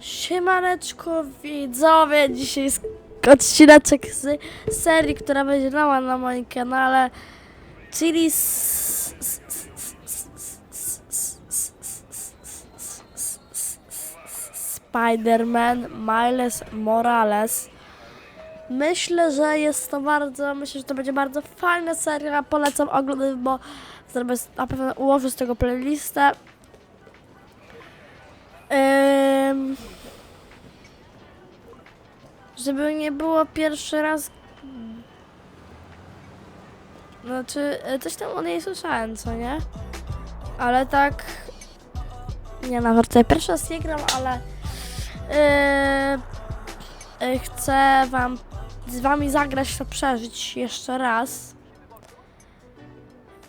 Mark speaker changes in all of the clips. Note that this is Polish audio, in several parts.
Speaker 1: Siemaneczko widzowie, dzisiaj odcineczek z serii, która będzie na moim kanale, czyli. Spider-Man Miles Morales. Myślę, że jest to bardzo, myślę, że to będzie bardzo fajna seria, polecam oglądać, bo zrobię, na pewno ułożę z tego playlistę. Ym, żeby nie było pierwszy raz. Znaczy, e, coś tam o niej słyszałem, co nie? Ale tak. Nie no, żartuję. Pierwszy raz nie gram, ale. Yy, chcę wam z wami zagrać to przeżyć jeszcze raz.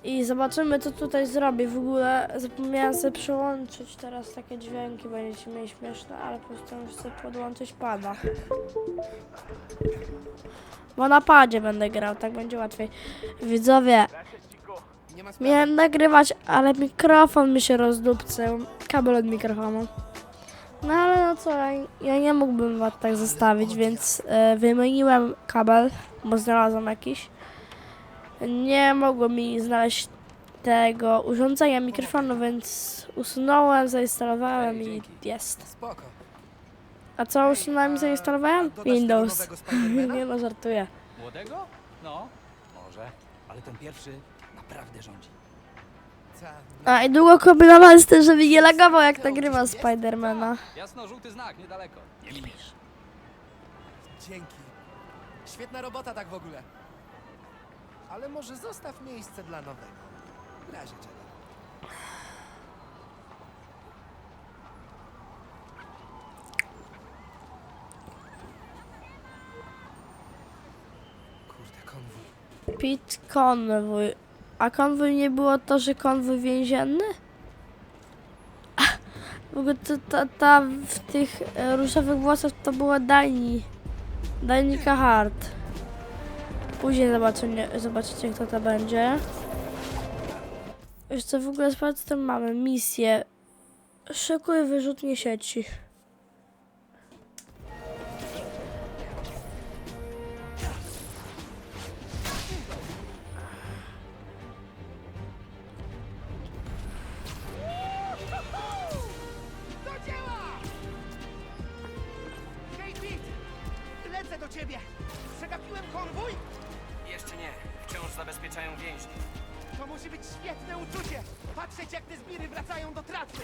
Speaker 1: I zobaczymy, co tutaj zrobi. W ogóle zapomniałem sobie przełączyć teraz takie dźwięki, będziecie mieli śmieszne, ale postanowię sobie podłączyć pada. Bo na padzie będę grał, tak będzie łatwiej. Widzowie, miałem nagrywać, ale mikrofon mi się rozdupcył. Kabel od mikrofonu. No ale no co, ja, ja nie mógłbym was tak zostawić, więc e, wymieniłem kabel, bo znalazłem jakiś. Nie mogło mi znaleźć tego urządzenia mikrofonu, więc usunąłem, zainstalowałem i jest.
Speaker 2: Spoko.
Speaker 1: A co usunąłem i zainstalowałem?
Speaker 2: Dodasz tego
Speaker 1: Windows.
Speaker 2: nowego Spidermana?
Speaker 1: nie no, żartuję.
Speaker 3: Młodego? No, może. Ale ten pierwszy naprawdę rządzi.
Speaker 2: Ta,
Speaker 1: A i długo kombinowałem z tym, żeby nie lagował jak nagrywa Spidermana.
Speaker 3: Jasno-żółty znak, niedaleko. Nie lubisz.
Speaker 2: Dzięki. Świetna robota tak w ogóle. Ale może zostaw miejsce dla nowego. W razie czego. Kurde, konwój.
Speaker 1: Pit konwój. A konwój nie było to, że konwój więzienny? W ogóle to, ta, ta w tych e, różowych włosach to była Dani. Danika Hart. Później zobaczycie, zobaczycie kto to będzie. Jeszcze w ogóle sprawdź, tam mamy. Misję. Szykuj wyrzutnie sieci.
Speaker 2: Do ciebie! Przegapiłem konwój?
Speaker 4: Jeszcze nie. Wciąż zabezpieczają więźni.
Speaker 2: To musi być świetne uczucie! Patrzeć, jak te zbiry wracają do tratwy!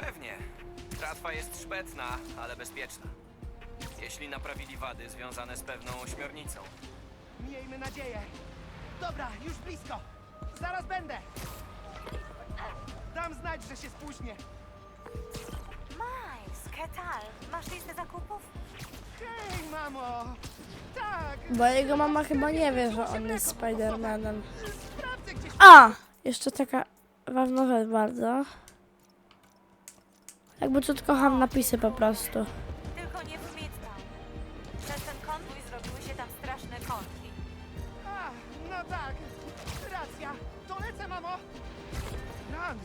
Speaker 4: Pewnie. Tratwa jest szpetna, ale bezpieczna. Jeśli naprawili wady związane z pewną ośmiornicą.
Speaker 2: Miejmy nadzieję. Dobra, już blisko. Zaraz będę. Dam znać, że się spóźnię.
Speaker 5: Miles, ¿qué tal? Masz listę zakupów?
Speaker 2: Hej, mamo! Tak!
Speaker 1: Bo jego mama chyba nie wie, że on jest Spidermanem. A! Jeszcze taka ważna rzecz bardzo. Jakby tu kocham napisy po prostu.
Speaker 5: Tylko nie w Midtown. Przez ten konwój zrobiły się tam straszne kątki.
Speaker 2: A, no tak. Racja. To lecę, mamo. Rany.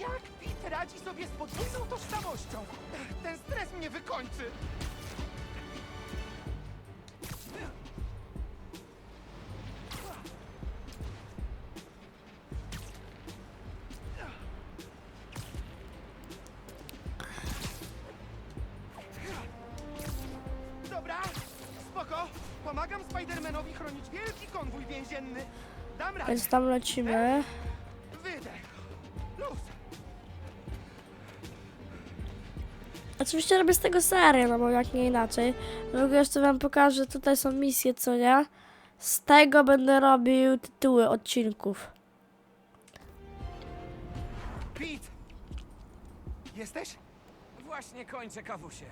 Speaker 2: Jak Pete radzi sobie z podwójną tożsamością? Ten stres mnie wykończy. Spidermanowi chronić wielki konwój więzienny. Dam radę.
Speaker 1: Więc tam lecimy.
Speaker 2: Wydech. Luz.
Speaker 1: Oczywiście robię z tego serię, no bo jak nie inaczej. W ogóle jeszcze wam pokażę, tutaj są misje, co nie? Z tego będę robił tytuły odcinków.
Speaker 2: Pete! Jesteś?
Speaker 4: Właśnie kończę kawusie.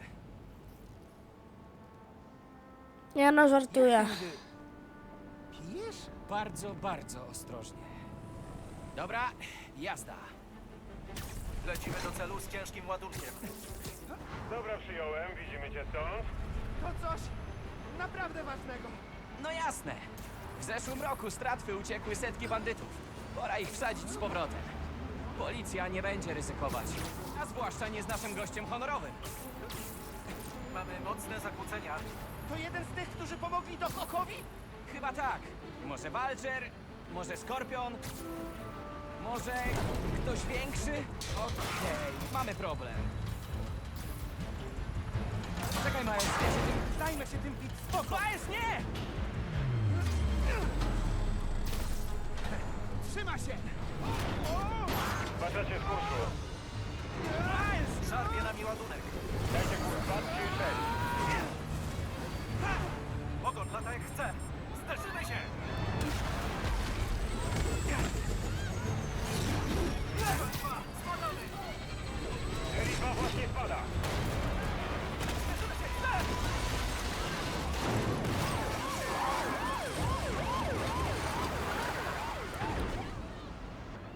Speaker 1: Nie no, żartuję.
Speaker 2: Pijesz?
Speaker 3: Bardzo, bardzo ostrożnie. Dobra, jazda.
Speaker 4: Lecimy do celu z ciężkim ładunkiem.
Speaker 6: Dobra, przyjąłem. Widzimy cię stąd.
Speaker 2: To coś naprawdę ważnego.
Speaker 3: No jasne. W zeszłym roku z tratwy uciekły setki bandytów. Pora ich wsadzić z powrotem. Policja nie będzie ryzykować. A zwłaszcza nie z naszym gościem honorowym.
Speaker 4: Mamy mocne zakłócenia.
Speaker 2: To jeden z tych, którzy pomogli Doc Ockowi?
Speaker 3: Chyba tak. Może Vulture, może Skorpion, może ktoś większy? Okej, mamy problem. Czekaj, Miles, ja się tym...
Speaker 2: Zajmę się tym, Pete. Spoko.
Speaker 3: Miles, nie!
Speaker 2: Trzyma się!
Speaker 6: Zbaczacie z kursu.
Speaker 3: Miles!
Speaker 4: Szarpie nami ładunek.
Speaker 6: Dajcie kurs 2, 3, 6.
Speaker 4: Ogon lata jak chce. Zderzymy się!
Speaker 6: Heli 2 właśnie spada.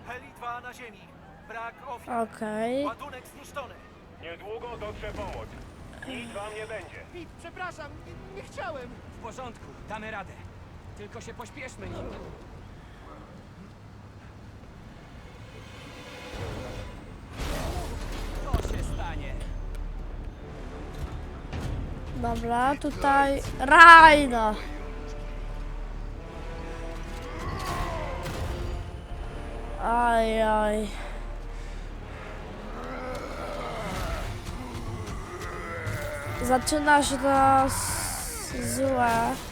Speaker 4: Heli 2 na ziemi. Brak ofiar.
Speaker 1: Okej.
Speaker 4: Ładunek zniszczony.
Speaker 6: Niedługo dotrze pomoc. Nic wam nie będzie.
Speaker 2: Pete, przepraszam, nie, nie chciałem.
Speaker 3: W porządku, damy radę. Tylko się pośpieszmy nim. Co się stanie?
Speaker 1: Dobra, tutaj Rajno. Aj, aj. Zaczyna się to złe.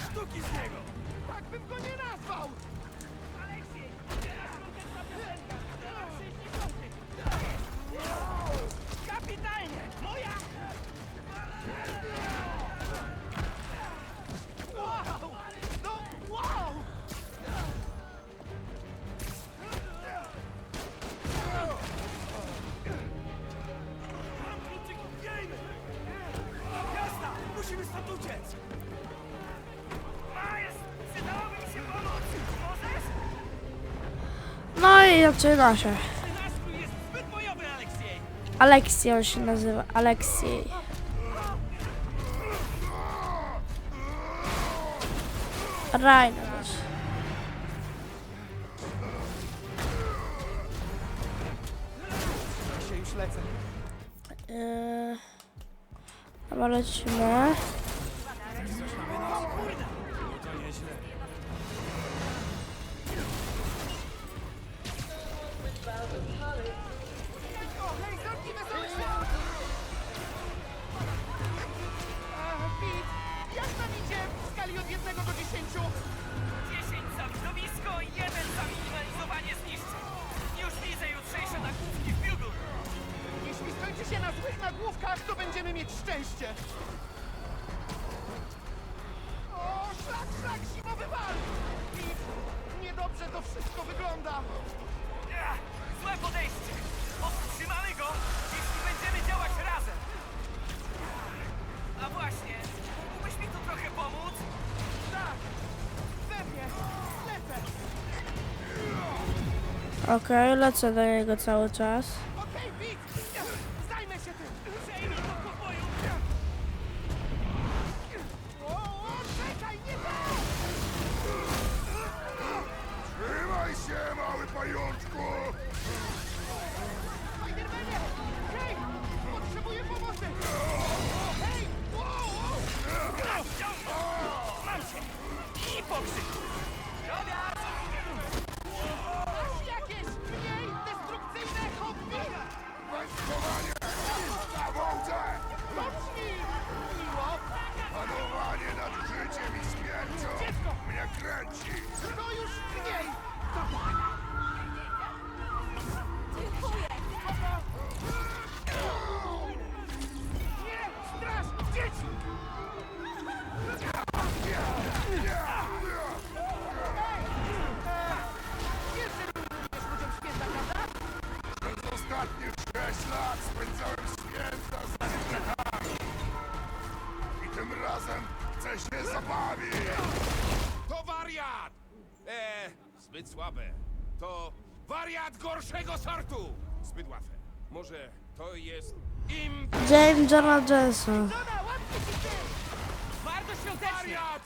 Speaker 3: Sztuki z niego.
Speaker 2: Tak bym go nie nazwał.
Speaker 1: I
Speaker 3: zbyt bojowy, Aleksiej.
Speaker 1: On się nazywa. Aleksiej. Rajno też.
Speaker 2: się już lecę.
Speaker 1: Yy, dobra, lecimy.
Speaker 2: Będziemy mieć szczęście. O, szlak, szlak, zimowy! Pete, niedobrze to wszystko wygląda.
Speaker 4: Złe podejście. Powstrzymamy go, jeśli będziemy działać razem. A właśnie, mógłbyś mi tu trochę pomóc?
Speaker 2: Tak, pewnie, lecę.
Speaker 1: Okej, lecę do niego cały czas.
Speaker 3: Może to jest im...
Speaker 1: James Jonah Jameson.
Speaker 3: Bardzo świątecznie! Wariat!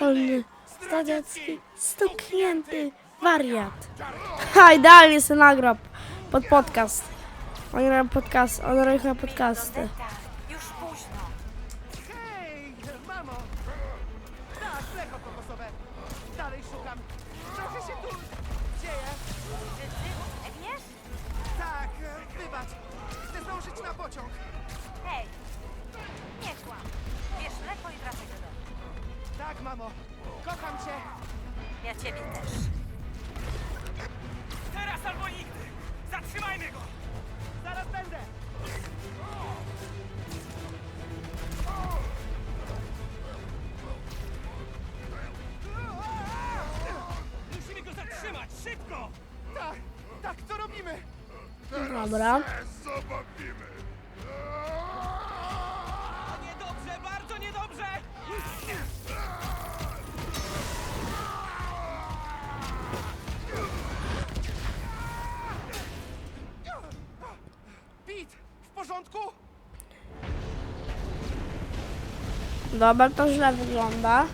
Speaker 1: Olny,
Speaker 3: Nieudolny!
Speaker 1: zdradziecki, stuknięty wariat. Ha, idealnie sobie nagrał pod podcast. On robi podcast, on robi podcasty. Dobra.
Speaker 3: Niedobrze, bardzo niedobrze!
Speaker 2: Pete, w porządku?
Speaker 1: Dobra, to źle wygląda.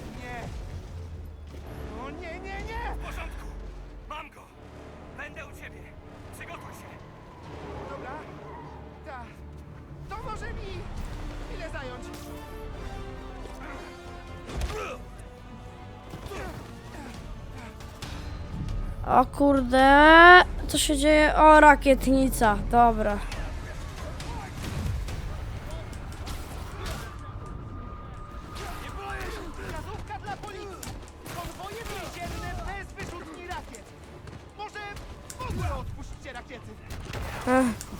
Speaker 1: Kurde, co się dzieje? O, rakietnica, dobra.
Speaker 2: Wskazówka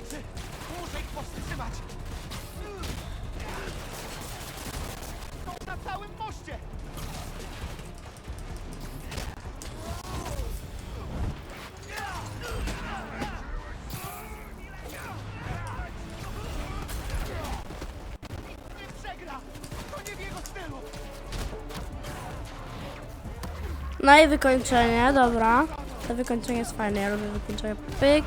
Speaker 2: Liczy! Muszę ich powstrzymać! Są na całym moście! Nie przegra! To nie jego stylu!
Speaker 1: No i wykończenie, dobra. To wykończenie jest fajne, ja lubię wykończenie. Pyk.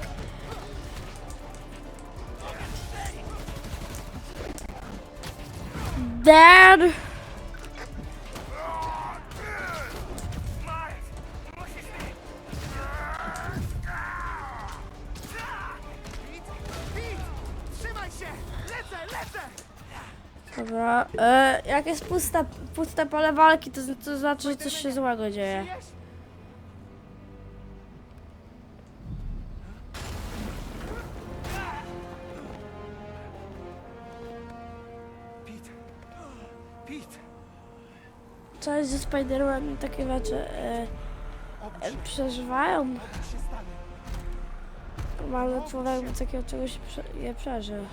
Speaker 2: Lecę!
Speaker 1: Dobra. E, jak jest pusta, puste pole walki, to, to znaczy, że coś się złego dzieje. Co jest ze Spider-Manem takie rzeczy e, e, przeżywają? Normalny człowiek by takiego czegoś prze, nie przeżył.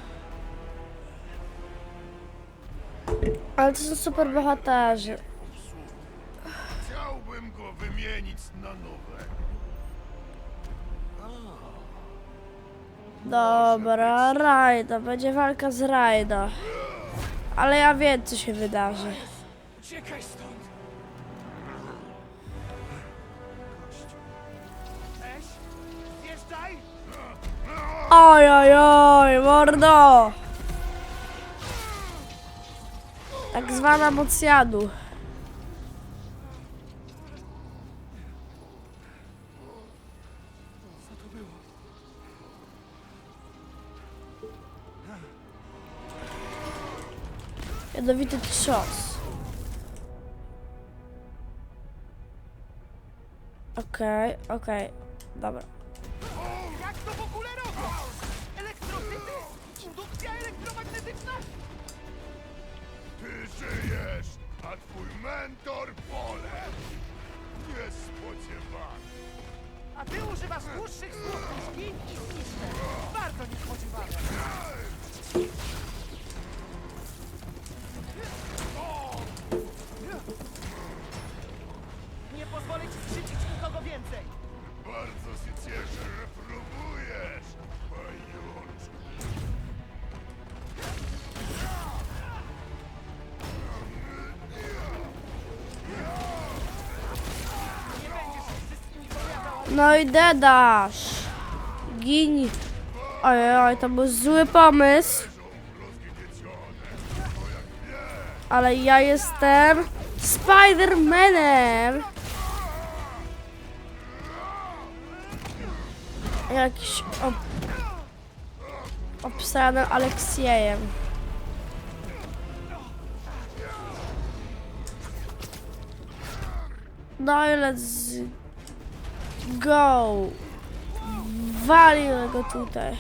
Speaker 1: Ale to są super bohaterzy.
Speaker 7: Chciałbym go wymienić na nowe.
Speaker 1: Dobra, Rajda, będzie walka z Rajda. Ale ja wiem, co się wydarzy.
Speaker 3: Uciekaj stąd!
Speaker 1: Oj, oj, oj, mordo! Tak zwana moc jadu. Jadowity cios. Okej, okej. Dobra. No i dedasz. Gin. Ojej, oj, to był zły pomysł. Ale ja jestem Spider-Manem. Jakiś ob... obsanym Aleksiejem. No i let's go. Walił go tutaj.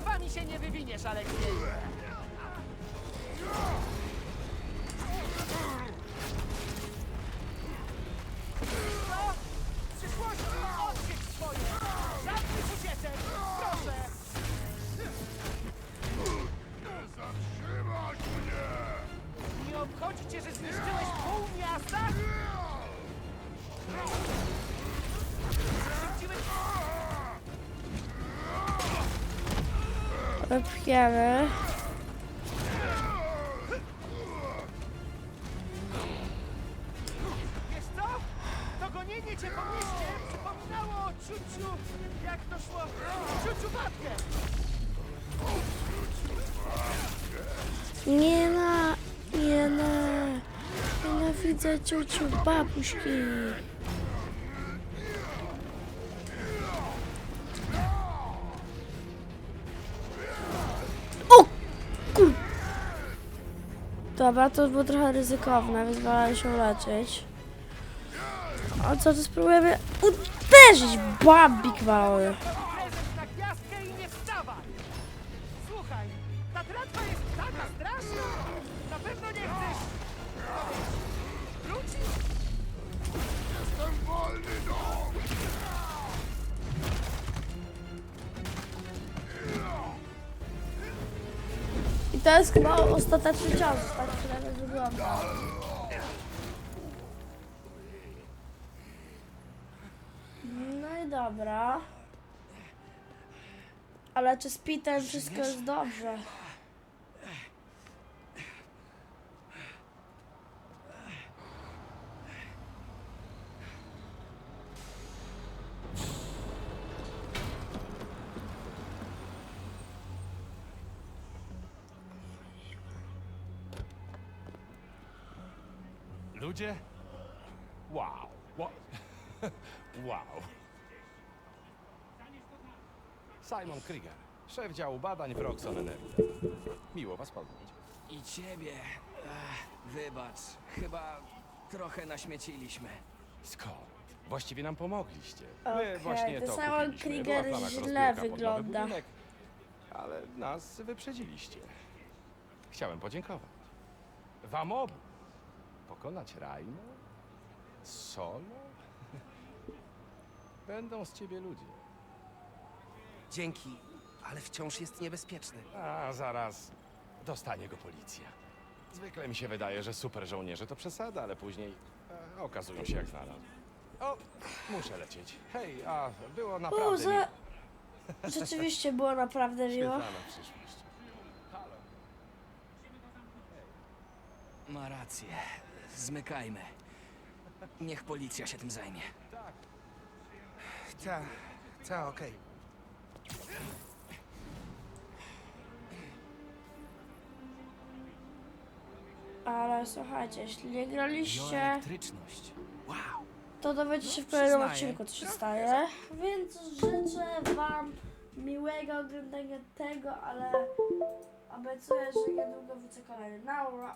Speaker 2: Z wami się nie wywiniesz. Co?
Speaker 1: Wypchniemy.
Speaker 2: Wiesz co? To gonienie cię po mieście przypominało o ciuciu... Jak to szło? Ciuciu babkę!
Speaker 1: Nie na, nie na. Nienawidzę ciuciu babuśki. Dobra, to było trochę ryzykowne, więc wolałem się uleczyć. A co, to spróbujemy uderzyć babik mały.
Speaker 2: I
Speaker 1: to jest chyba ostateczny cios, tak wygląda. No i dobra. Ale czy z Pitem wszystko jest dobrze?
Speaker 8: Ludzie? Wow. Wa- wow. Simon Krieger, szef działu badań w Roxon Energy. Miło was poznać.
Speaker 4: I ciebie. Ech, wybacz, chyba trochę naśmieciliśmy.
Speaker 8: Skąd? Właściwie nam pomogliście.
Speaker 1: Okej,
Speaker 8: My właśnie
Speaker 1: to
Speaker 8: to
Speaker 1: Simon
Speaker 8: kupiliśmy.
Speaker 1: Krieger
Speaker 8: Była w planach
Speaker 1: źle
Speaker 8: rozbiórka pod nowy
Speaker 1: wygląda.
Speaker 8: budynek, Ale nas wyprzedziliście. Chciałem podziękować. Wam obu. Pokonać Rajno? Solo? Będą z ciebie ludzie.
Speaker 9: Dzięki, ale wciąż jest niebezpieczny.
Speaker 8: A zaraz dostanie go policja. Zwykle mi się wydaje, że super żołnierze to przesada, ale później e, okazują się jak znalazł. O, muszę lecieć. Hej, a było naprawdę
Speaker 1: za...
Speaker 8: miło.
Speaker 1: Rzeczywiście było naprawdę miło.
Speaker 8: Świetlana przyszłość.
Speaker 4: Ma rację. Zmykajmy. Niech policja się tym zajmie.
Speaker 9: Ta, ta, okej.
Speaker 1: Ale słuchajcie, jeśli nie graliście,
Speaker 4: Elektryczność. Wow.
Speaker 1: to dowiecie się w kolejnym
Speaker 4: przyznaję.
Speaker 1: odcinku, co się staje. Więc życzę wam miłego oglądania tego, ale obiecuję, że niedługo wrócę kolejny. Naura.